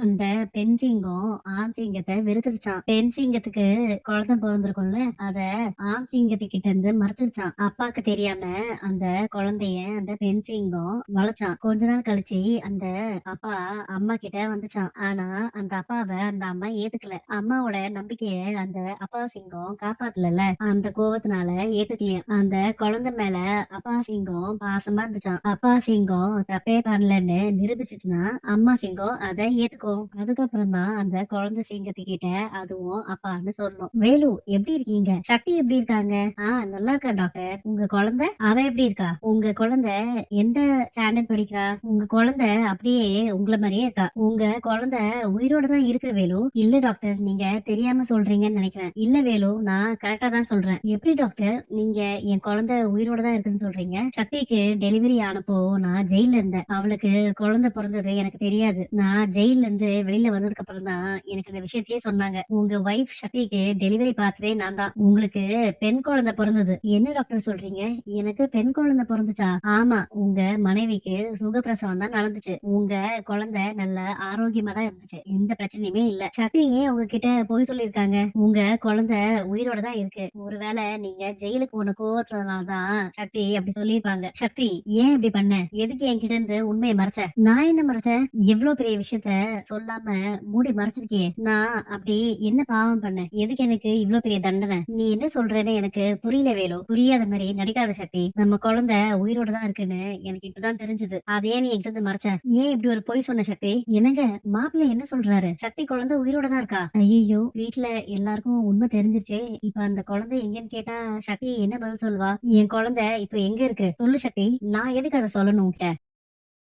அந்த பெண் சிங்கம் ஆண் சிங்கத்தை வெறுத்துருச்சான் பெண் சிங்கத்துக்கு குழந்தை பிறந்திருக்கும்ல அத ஆண் சிங்கத்துக்கிட்ட இருந்து மறுத்துருச்சான் அப்பாக்கு தெரியாம அந்த குழந்தைய அந்த பெண் சிங்கம் வளைச்சான் கொஞ்ச நாள் கழிச்சு அந்த அப்பா அம்மா கிட்ட வந்துச்சான் ஆனா அந்த அப்பாவை அந்த அம்மா ஏத்துக்கல. அம்மாவோட நம்பிக்கைய அந்த அப்பா சிங்கம் காப்பாத்தல அந்த கோவத்தினால ஏத்துக்கலையா அந்த குழந்தை மேல அப்பா சிங்கம் பாசமா இருந்துச்சான் அப்பா சிங்கம் தப்பே பண்ணலன்னு நிரூபிச்சுச்சுன்னா அம்மா சிங்கம் அதை ஏத்துக்கும் அதுக்கப்புறம் தான் அந்த குழந்தை சிங்கத்துக்கிட்ட அதுவும் அப்பான்னு சொல்லணும். வேலு எப்படி இருக்கீங்க? சக்தி எப்படி இருக்காங்க? ஆஹ் நல்லா இருக்கா டாக்டர்? உங்க குழந்தை? அவ எப்படி இருக்கா? உங்க குழந்தை எந்த ஸ்டாண்டர்ட் படிக்கிறா? உங்க குழந்தை அப்படியே உங்களை மாதிரியே இருக்கா? உங்க குழந்தை உயிரோட தான் இருக்கு வேலு? இல்ல டாக்டர் நீங்க தெரியாம சொல்றீங்கன்னு நினைக்கிறேன். இல்ல வேலு நான் கரெக்டா தான் சொல்றேன். எப்படி டாக்டர் நீங்க என் குழந்தை உயிரோட தான் இருக்குன்னு சொல்றீங்க? சக்திக்கு டெலிவரி ஆனப்போ நான் ஜெயில இருந்தேன். அவளுக்கு குழந்தை பிறந்தது எனக்கு தெரியாது. நான் ஜெயில இருந்து வெளியில வந்ததுக்கு அப்புறம் தான் எனக்கு இந்த விஷயத்தையே சொன்னாங்க. உங்க ஒய்ஃப் சக்திக்கு டெலிவரி பார்த்ததே நான் தான். உங்களுக்கு பெண் குழந்தை பிறந்தது. என்ன டாக்டர் சொல்றீங்க? எனக்கு பெண் குழந்தை பிறந்துச்சா? ஆமா உங்க மனைவிக்கு சுகப்பிரசவம் தான் நடந்துச்சு. உங்க குழந்தை நல்ல ஆரோக்கியமா தான் இருந்துச்சு. எந்த பிரச்சனையுமே இல்ல. சக்தி ஏன் உங்ககிட்ட போய் சொல்லியிருக்காங்க? உங்க குழந்தை உயிரோட தான் இருக்கு. ஒருவேளை நீங்க ஜெயிலுக்கு போன கோவத்துலனால தான் சக்தி அப்படி சொல்லியிருப்பாங்க. சக்தி ஏன் இப்படி பண்ண? எதுக்கு என்கிட்ட இருந்து உண்மையை மறைச்ச? நான் என்ன மறைச்சேன் எவ்வளவு பெரிய விஷயத்த சொல்லாம மூடி மறைச்சிருக்கியே நான் அப்படி என்ன பாவம் பண்ண எதுக்கு எனக்கு இவ்வளவு பெரிய தண்டனை? நீ என்ன சொல்றேன்னு எனக்கு புரியல வேலு. புரியாத மாதிரி நடிக்காத சக்தி. நம்ம குழந்தை உயிரோட தான் இருக்குன்னு எனக்கு இப்பதான் தெரிஞ்சது. அதையே நீ எங்க இருந்து மறைச்ச. ஏன் இப்படி ஒரு பொய் சொன்ன சக்தி? என்னங்க? மாப்பிள்ளை என்ன சொல்றாரு? சக்தி குழந்தை உயிரோட தான் இருக்கா? ஐயோ வீட்டுல எல்லாருக்கும் உண்மை தெரிஞ்சிருச்சே. இப்ப அந்த குழந்தை எங்கன்னு கேட்டா சக்தி என்ன பதில் சொல்வா என் குழந்தை இப்ப எங்க இருக்கு? சொல்லு சக்தி. நான் எதுக்கு அதை சொல்லணும் கிட்ட